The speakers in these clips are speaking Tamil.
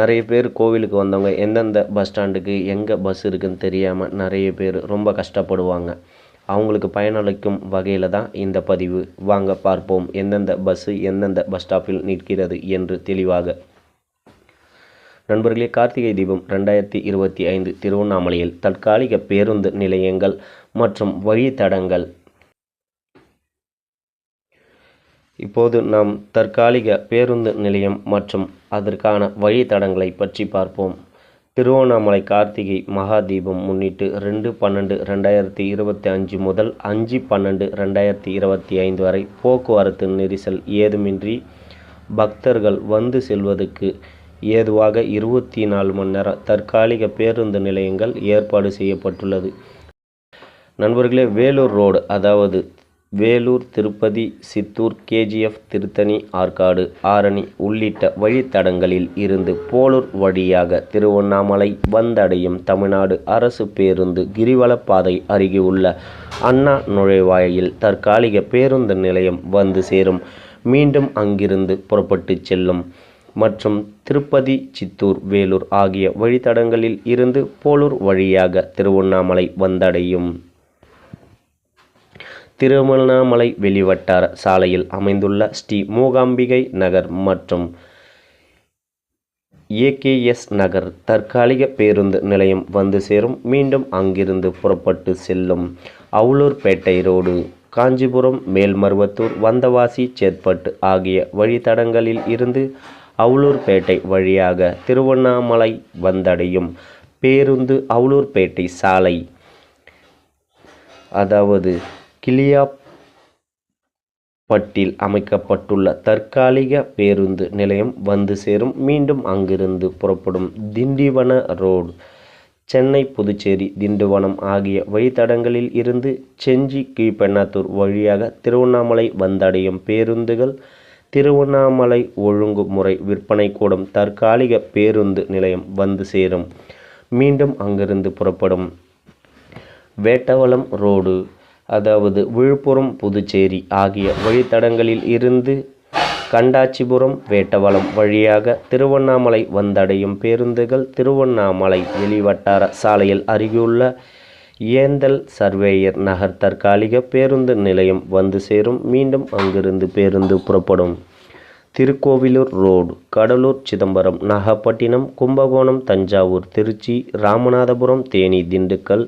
நிறைய பேர் கோவிலுக்கு வந்தவங்க எந்தெந்த பஸ் ஸ்டாண்டுக்கு எங்கே பஸ் இருக்குதுன்னு தெரியாமல் நிறைய பேர் ரொம்ப கஷ்டப்படுவாங்க. அவங்களுக்கு பயனளிக்கும் வகையில் தான் இந்த பதிவு. வாங்க பார்ப்போம் எந்தெந்த பஸ்ஸு எந்தெந்த பஸ் ஸ்டாப்பில் நிற்கிறது என்று தெளிவாக. நண்பர்களே கார்த்திகை தீபம் ரெண்டாயிரத்தி இருபத்தி ஐந்து திருவண்ணாமலையில் தற்காலிக பேருந்து நிலையங்கள் மற்றும் வழித்தடங்கள் இப்போது நாம் தற்காலிக பேருந்து நிலையம் மற்றும் அதற்கான வழித்தடங்களை பற்றி பார்ப்போம். திருவண்ணாமலை கார்த்திகை மகாதீபம் முன்னிட்டு ரெண்டு பன்னெண்டு ரெண்டாயிரத்தி இருபத்தி அஞ்சு முதல் அஞ்சு பன்னெண்டு ரெண்டாயிரத்தி இருபத்தி ஐந்து வரை போக்குவரத்து நெரிசல் ஏதுமின்றி பக்தர்கள் வந்து செல்வதற்கு ஏதுவாக இருபத்தி நாலு மணி நேரம் தற்காலிக பேருந்து நிலையங்கள் ஏற்பாடு செய்யப்பட்டுள்ளது. நண்பர்களே வேலூர் ரோடு அதாவது வேலூர் திருப்பதி சித்தூர் கேஜிஎஃப் திருத்தணி ஆற்காடு ஆரணி உள்ளிட்ட வழித்தடங்களில் இருந்து போலூர் வழியாக திருவண்ணாமலை வந்தடையும் தமிழ்நாடு அரசு பேருந்து கிரிவலப்பாதை அருகே உள்ள அண்ணா நுழைவாயில் தற்காலிக பேருந்து நிலையம் வந்து சேரும். மீண்டும் அங்கிருந்து புறப்பட்டு செல்லும். மற்றும் திருப்பதி சித்தூர் வேலூர் ஆகிய வழித்தடங்களில் இருந்து போலூர் வழியாக திருவண்ணாமலை வந்தடையும். திருவண்ணாமலை வெளிவட்டார சாலையில் அமைந்துள்ள ஸ்ரீ மூகாம்பிகை நகர் மற்றும் ஏகேஎஸ் நகர் தற்காலிக பேருந்து நிலையம் வந்து சேரும். மீண்டும் அங்கிருந்து புறப்பட்டு செல்லும் அவுளூர்பேட்டை ரோடு காஞ்சிபுரம் மேல்மருவத்தூர் வந்தவாசி சேத்பட்டு ஆகிய வழித்தடங்களில் இருந்து அவுளூர்பேட்டை வழியாக திருவண்ணாமலை வந்தடையும் பேருந்து அவுளூர்பேட்டை சாலை. அதாவது கிளியாப்பட்டில் அமைக்கப்பட்டுள்ள தற்காலிக பேருந்து நிலையம் வந்து சேரும். மீண்டும் அங்கிருந்து புறப்படும் திண்டிவன ரோடு சென்னை புதுச்சேரி திண்டுவனம் ஆகிய வழித்தடங்களில் இருந்து செஞ்சி கீழ்பெண்ணாத்தூர் வழியாக திருவண்ணாமலை வந்தடையும் பேருந்துகள் திருவண்ணாமலை ஒழுங்குமுறை விற்பனை கூடம் தற்காலிக பேருந்து நிலையம் வந்து சேரும். மீண்டும் அங்கிருந்து புறப்படும் வேட்டவலம் ரோடு அதாவது விழுப்புரம் புதுச்சேரி ஆகிய வழித்தடங்களில் இருந்து கண்டாச்சிபுரம் வேட்டவளம் வழியாக திருவண்ணாமலை வந்தடையும் பேருந்துகள் திருவண்ணாமலை வெளிவட்டார சாலையில் அருகியுள்ள ஏந்தல் சர்வேயர் நகர் தற்காலிக பேருந்து நிலையம் வந்து சேரும். மீண்டும் அங்கிருந்து பேருந்து புறப்படும். திருக்கோவிலூர் ரோடு கடலூர் சிதம்பரம் நாகப்பட்டினம் கும்பகோணம் தஞ்சாவூர் திருச்சி ராமநாதபுரம் தேனி திண்டுக்கல்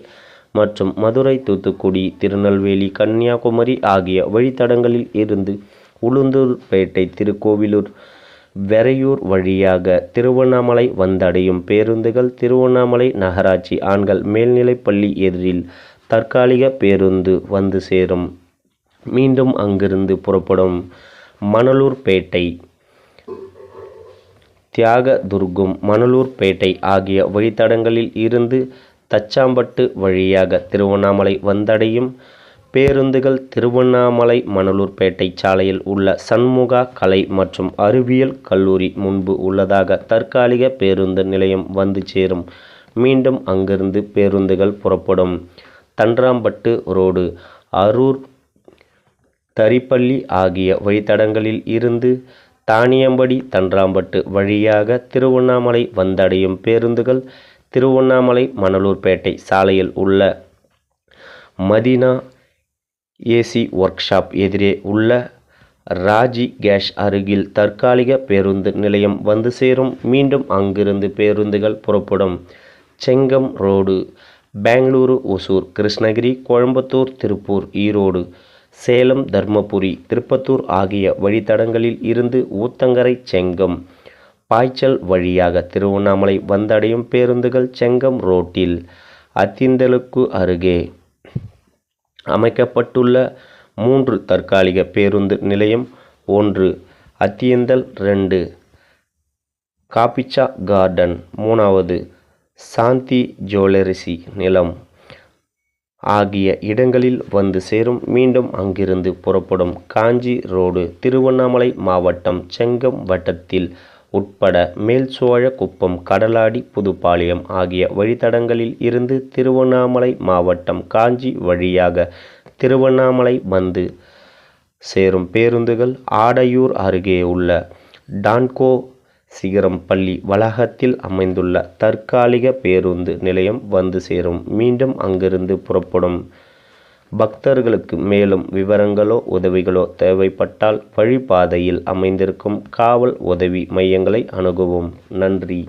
மற்றும் மதுரை தூத்துக்குடி திருநெல்வேலி கன்னியாகுமரி ஆகிய வழித்தடங்களில் இருந்து உளுந்தூர்பேட்டை திருக்கோவிலூர் வெறையூர் வழியாக திருவண்ணாமலை வந்தடையும் பேருந்துகள் திருவண்ணாமலை நகராட்சி ஆண்கள் மேல்நிலைப்பள்ளி எதிரில் தற்காலிக பேருந்து வந்து சேரும். மீண்டும் அங்கிருந்து புறப்படும் மணலூர்பேட்டை தியாகதுர்கம் மணலூர்பேட்டை ஆகிய வழித்தடங்களில் இருந்து தச்சாம்பட்டு வழியாக திருவண்ணாமலை வந்தடையும் பேருந்துகள் திருவண்ணாமலை மணலூர்பேட்டை சாலையில் உள்ள சண்முகா கலை மற்றும் அறிவியல் கல்லூரி முன்பு உள்ளதாக தற்காலிக பேருந்து நிலையம் வந்து சேரும். மீண்டும் அங்கிருந்து பேருந்துகள் புறப்படும். தன்றாம்பட்டு ரோடு அரூர் தரிப்பள்ளி ஆகிய வழித்தடங்களில் இருந்து தானியம்படி தன்றாம்பட்டு வழியாக திருவண்ணாமலை வந்தடையும் பேருந்துகள் திருவண்ணாமலை மணலூர்பேட்டை சாலையில் உள்ள மதினா ஏசி ஒர்க் ஷாப் எதிரே உள்ள ராஜி கேஷ் அருகில் தற்காலிக பேருந்து நிலையம் வந்து சேரும். மீண்டும் அங்கிருந்து பேருந்துகள் புறப்படும். செங்கம் ரோடு பெங்களூரு ஒசூர் கிருஷ்ணகிரி கோயம்புத்தூர் திருப்பூர் ஈரோடு சேலம் தர்மபுரி திருப்பத்தூர் ஆகிய வழித்தடங்களில் இருந்து ஊத்தங்கரை செங்கம் பாய்ச்சல் வழியாக திருவண்ணாமலை வந்தடையும் பேருந்துகள் செங்கம் ரோட்டில் அத்திந்தலுக்கு அருகே. அமைக்கப்பட்டுள்ள மூன்று தற்காலிக பேருந்து நிலையம் ஒன்று அத்தியந்தல் ரெண்டு காபிச்சா கார்டன் மூணாவது சாந்தி ஜுவல்லரிசி நிலம் ஆகிய இடங்களில் வந்து சேரும். மீண்டும் அங்கிருந்து புறப்படும் காஞ்சி ரோடு திருவண்ணாமலை மாவட்டம் செங்கம் வட்டத்தில் உட்பட மேல்சோழக்குப்பம் கடலாடி புதுப்பாளையம் ஆகிய வழித்தடங்களில் இருந்து திருவண்ணாமலை மாவட்டம் காஞ்சி வழியாக திருவண்ணாமலை வந்து சேரும் பேருந்துகள் ஆடையூர் அருகே உள்ள டான்கோ சிகரம் பள்ளி வளாகத்தில் அமைந்துள்ள தற்காலிக பேருந்து நிலையம் வந்து சேரும். மீண்டும் அங்கிருந்து புறப்படும் பக்தர்களுக்கு மேலும் விவரங்களோ உதவிகளோ தேவைப்பட்டால் வழிபாதையில் அமைந்திருக்கும் காவல் உதவி மையங்களை அணுகவும். நன்றி.